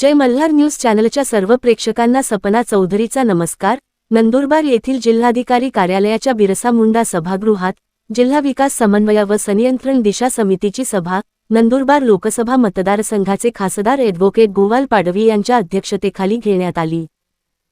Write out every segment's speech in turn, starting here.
जय Malhar news चॅनलच्या सर्व प्रेक्षकांना सपना चौधरीचा नमस्कार. नंदुरबार येथील जिल्हाधिकारी कार्यालयाच्या बिरसा मुंडा सभागृहात जिल्हा विकास समन्वय व संनियंत्रण दिशा समितीची सभा नंदुरबार लोकसभा मतदारसंघाचे खासदार ॲडव्होकेट गोवाल पाडवी यांच्या अध्यक्षतेखाली घेण्यात आली.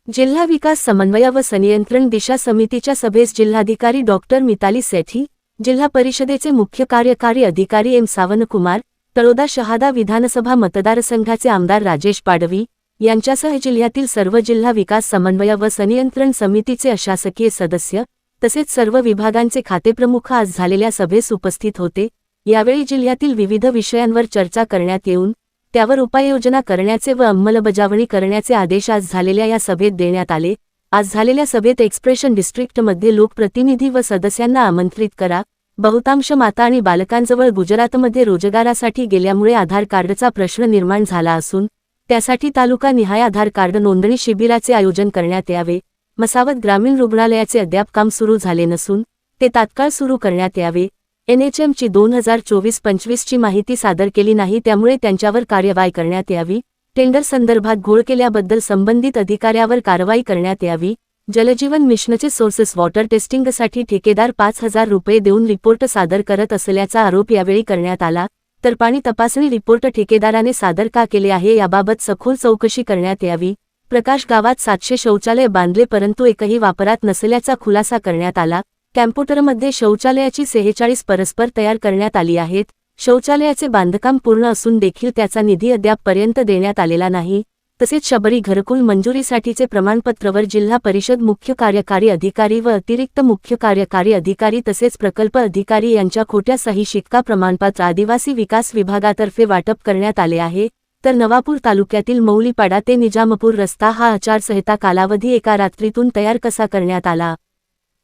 जिल्हा विकास समन्वय व संनियंत्रण दिशा समितीच्या सभेस जिल्हाधिकारी डॉक्टर मिताली सेठी जिल्हा परिषदेचे मुख्य कार्यकारी अधिकारी एम सावनकुमार तळोदा शहादा विधानसभा मतदारसंघाचे आमदार राजेश पाडवी यांच्यासह जिल्ह्यातील सर्व जिल्हा विकास समन्वय व संनियंत्रण समितीचे अशासकीय सदस्य तसेच सर्व विभागांचे खातेप्रमुख आज झालेल्या सभेस उपस्थित होते. यावेळी जिल्ह्यातील विविध विषयांवर चर्चा करण्यात येऊन त्यावर उपाययोजना करण्याचे व अंमलबजावणी करण्याचे आदेश आज झालेल्या या सभेत देण्यात आले. आज झालेल्या सभेत एक्सप्रेशन डिस्ट्रिक्टमध्ये लोकप्रतिनिधी व सदस्यांना आमंत्रित करा. बहुतांश माता आणि बालकांजवळ गुजरातमध्ये रोजगारासाठी गेल्यामुळे आधार कार्डचा प्रश्न निर्माण झाला असून त्यासाठी तालुका निहाय आधार कार्ड नोंदणी शिबिराचे आयोजन करण्यात यावे. मसावत ग्रामीण रुग्णालयाचे अद्याप काम सुरू झाले नसून ते तात्काळ सुरू करण्यात यावे. एनएचएमची दोन हजार चोवीस पंचवीसची माहिती सादर केली नाही त्यामुळे त्यांच्यावर कार्यवाही करण्यात यावी. टेंडर संदर्भात घोळ केल्याबद्दल संबंधित अधिकाऱ्यावर कारवाई करण्यात यावी. जलजीवन मिशनचे सोर्सेस वॉटर टेस्टिंगसाठी ठेकेदार पाच हजार रुपये देऊन रिपोर्ट सादर करत असल्याचा आरोप यावेळी करण्यात आला. तर पाणी तपासणी रिपोर्ट ठेकेदाराने सादर का केले आहे याबाबत सखोल चौकशी करण्यात यावी. प्रकाश गावात सातशे शौचालय बांधले परंतु एकही वापरात नसल्याचा खुलासा करण्यात आला. कॅम्प्युटरमध्ये शौचालयाची सेहेचाळीस परस्पर तयार करण्यात आली आहेत. शौचालयाचे बांधकाम पूर्ण असून देखील त्याचा निधी अद्यापपर्यंत देण्यात आलेला नाही. तसेच शबरी घरकुल मंजुरीसाठीचे प्रमाणपत्रवर जिल्हा परिषद मुख्य कार्यकारी अधिकारी व अतिरिक्त मुख्य कार्यकारी अधिकारी तसेच प्रकल्प अधिकारी यांच्या खोट्या सही शिक्का प्रमाणपत्र आदिवासी विकास विभागातर्फे वाटप करण्यात आले आहे. तर नवापूर तालुक्यातील मौलीपाडा ते निजामपूर रस्ता हा आचारसंहिता कालावधी एका रात्रीतून तयार कसा करण्यात आला?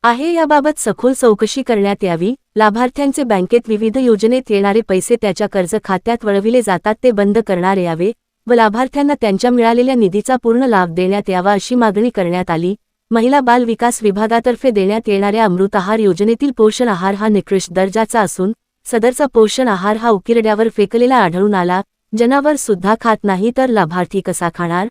आहे याबाबत सखोल चौकशी करण्यात यावी. लाभार्थ्यांचे बँकेत विविध योजनेत येणारे पैसे त्याच्या कर्ज खात्यात वळविले जातात ते बंद करणारे यावे. व लाभार्थ्यांना त्यांच्या मिळालेल्या निधीचा पूर्ण लाभ देण्यात यावा अशी मागणी करण्यात आली. महिला बाल विकास विभागातर्फे देण्यात येणाऱ्या अमृत आहार योजनेतील पोषण आहार हा निकृष्ट दर्जाचा असून सदरचा पोषण आहार हा उकिरड्यावर फेकलेला आढळून आला. जनावर सुद्धा खात नाही तर लाभार्थी कसा खाणार?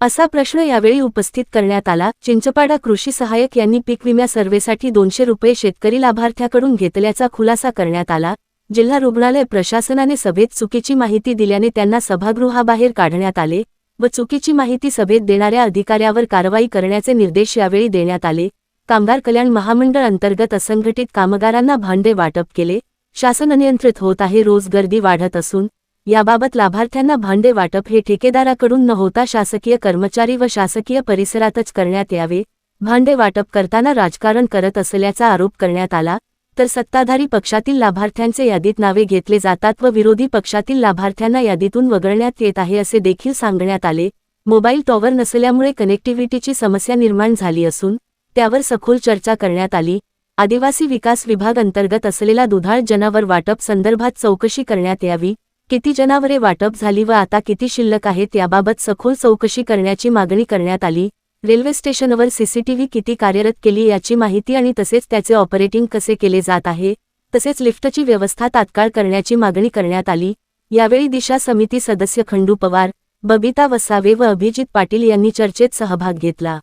असा प्रश्न यावेळी उपस्थित करण्यात आला. चिंचपाडा कृषी सहाय्यक यांनी पीक विम्या सर्वेसाठी दोनशे रुपये शेतकरी लाभार्थ्याकडून घेतल्याचा खुलासा करण्यात आला. जिल्हा रुग्णालय प्रशासनाने सभेत चुकीची माहिती दिल्याने त्यांना सभागृहाबाहेर काढण्यात आले व चुकीची माहिती सभेत देणाऱ्या अधिकाऱ्यावर कारवाई करण्याचे निर्देश यावेळी देण्यात आले. कामगार कल्याण महामंडळ अंतर्गत असंघटित कामगारांना भांडे वाटप केले. शासन अनियंत्रित होत आहे रोज गर्दी वाढत असून याबाबत लाभार्थ्यांना भांडे वाटप हे ठेकेदाराकडून न होता शासकीय कर्मचारी व शासकीय परिसरातच करण्यात यावे. भांडे वाटप करताना राजकारण करत असल्याचा आरोप करण्यात आला. तर सत्ताधारी पक्षातील लाभार्थ्यांचे यादीत नावे घेतले जातात व विरोधी पक्षातील लाभार्थ्यांना यादीतून वगळण्यात येत आहे असे देखील सांगण्यात आले. मोबाईल टॉवर नसल्यामुळे कनेक्टिव्हिटीची समस्या निर्माण झाली असून त्यावर सखोल चर्चा करण्यात आली. आदिवासी विकास विभाग अंतर्गत असलेला दुधाळ जनावर वाटप संदर्भात चौकशी करण्यात यावी. किती जनावरे वाटप झाली व आता किती शिल्लक आहेत याबाबत सखोल चौकशी करण्याची मागणी करण्यात आली. रेल्वे स्टेशनवर सीसीटीव्ही किती कार्यरत केली याची माहिती आणि तसेच त्याचे ऑपरेटिंग कसे केले जात आहे तसेच लिफ्टची व्यवस्था तात्काळ करण्याची मागणी करण्यात आली. यावेळी दिशा समिती सदस्य खंडू पवार बबिता वसावे व अभिजित पाटील यांनी चर्चेत सहभाग घेतला.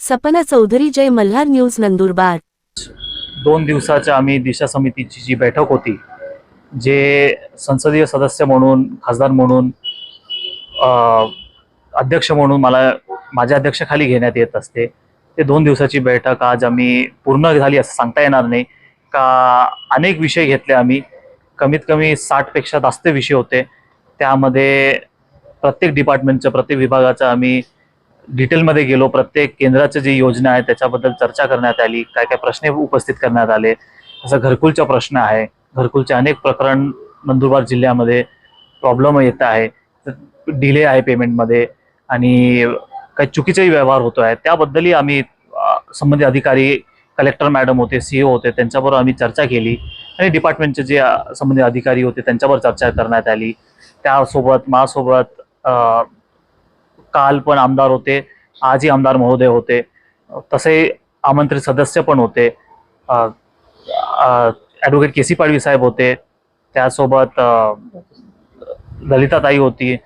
सपना चौधरी जय मल्हार न्यूज नंदुरबार. दोन दिवसाच्या आम्ही दिशा समितीची जी बैठक होती जे संसदीय सदस्य म्हणून खासदार म्हणून अध्यक्ष म्हणून मला माझ्या अध्यक्षाखाली घेण्यात येत असते. ते दोन दिवसाची बैठक आज आम्ही पूर्ण झाली असं सांगता येणार नाही. का अनेक विषय घेतले आम्ही. कमीत कमी साठपेक्षा जास्त विषय होते. त्यामध्ये प्रत्येक डिपार्टमेंटचं प्रत्येक विभागाचं आम्ही डिटेलमध्ये गेलो. प्रत्येक केंद्राचं जी योजना आहे त्याच्याबद्दल चर्चा करण्यात आली. काय काय प्रश्न उपस्थित करण्यात आले. जसं घरकुलचा प्रश्न आहे. घरकुलचे अनेक प्रकरण नंदुरबार जिल्ह्यामध्ये प्रॉब्लेम येत आहे. डिले आहे पेमेंटमध्ये आणि काही चुकीचेही व्यवहार होतो आहे त्याबद्दलही आम्ही संबंधित अधिकारी कलेक्टर मॅडम होते सीओ होते त्यांच्याबरोबर आम्ही चर्चा केली. आणि डिपार्टमेंटचे जे संबंधित अधिकारी होते त्यांच्यावर चर्चा करण्यात आली. त्यासोबत माझ्यासोबत काल पण आमदार होते आजही आमदार महोदय होते. तसे आमंत्रित सदस्य पण होते. Advocate K C Padvi saheb होते. त्यासोबत ललिताताई होती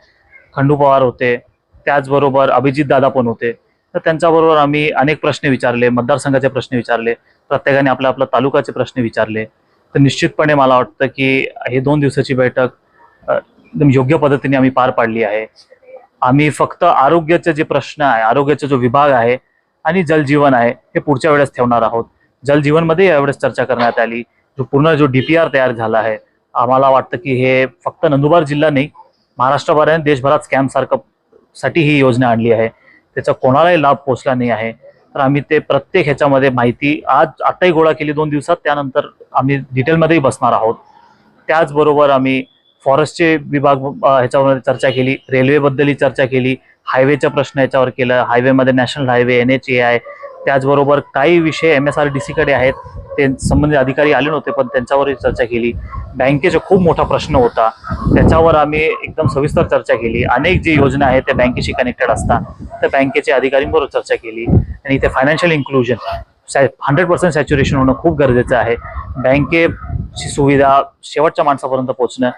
खंडू पवार होते. त्याचबरोबर अभिजित दादा पण होते. तर त्यांच्याबरोबर आम्ही अनेक प्रश्न विचारले मतदारसंघाचे प्रश्न विचारले प्रत्येकाने आपल्या आपल्या तालुक्याचे प्रश्न विचारले. तर निश्चितपणे मला वाटतं की हे दोन दिवसाची बैठक एकदम योग्य पद्धतीने आम्ही पार पाडली आहे. आम्ही फक्त आरोग्याचे जे प्रश्न आहे आरोग्याचा जो विभाग आहे आणि जलजीवन आहे हे पुढच्या वेळेस ठेवणार आहोत. जलजीवनमध्ये यावेळेस चर्चा करण्यात आली. जो पूर्ण जो डीपीआर तयार झाला आहे आम्हाला वाटतं की हे फक्त नंदुरबार जिल्हा नाही महाराष्ट्रभर आणि देशभरात स्कॅम सारखं साठी ही योजना आणली आहे. त्याचा कोणालाही लाभ पोचला नाही आहे. तर आम्ही ते प्रत्येक ह्याच्यामध्ये माहिती आज आताही गोळा केली दोन दिवसात त्यानंतर आम्ही डिटेलमध्येही बसणार आहोत. त्याचबरोबर आम्ही फॉरेस्टचे विभाग अ, ह्याच्यावर चर्चा केली रेल्वेबद्दलही चर्चा केली हायवेचा प्रश्न याच्यावर केलं हायवेमध्ये national highway N H A I त्याचबरोबर काही विषय एम एस आर डी सीकडे आहेत. ते संबंधित अधिकारी आले नव्हते पण त्यांच्यावरही चर्चा केली. बँकेचा खूप मोठा प्रश्न होता. त्याच्यावर आम्ही एकदम सविस्तर चर्चा केली. अनेक जी योजना आहेत त्या बँकेशी कनेक्टेड असतात. त्या बँकेच्या अधिकाऱ्यांबरोबर चर्चा केली. आणि इथे financial inclusion hundred percent saturation होणं खूप गरजेचं आहे. बँकेची सुविधा शेवटच्या माणसापर्यंत पोहोचणं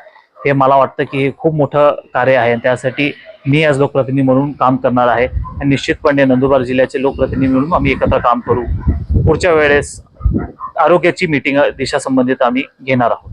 हे मला वाटतं की हे खूप मोठं कार्य आहे. आणि त्यासाठी मी आज लोकप्रतिनिधी म्हणून काम करणार आहे. आणि निश्चितपणे नंदुरबार जिल्ह्याचे लोकप्रतिनिधी म्हणून आम्ही एकत्र काम करू. पुढच्या वेळेस आरोग्याची मीटिंग दिशा संबंधित आम्ही घेणार आहोत.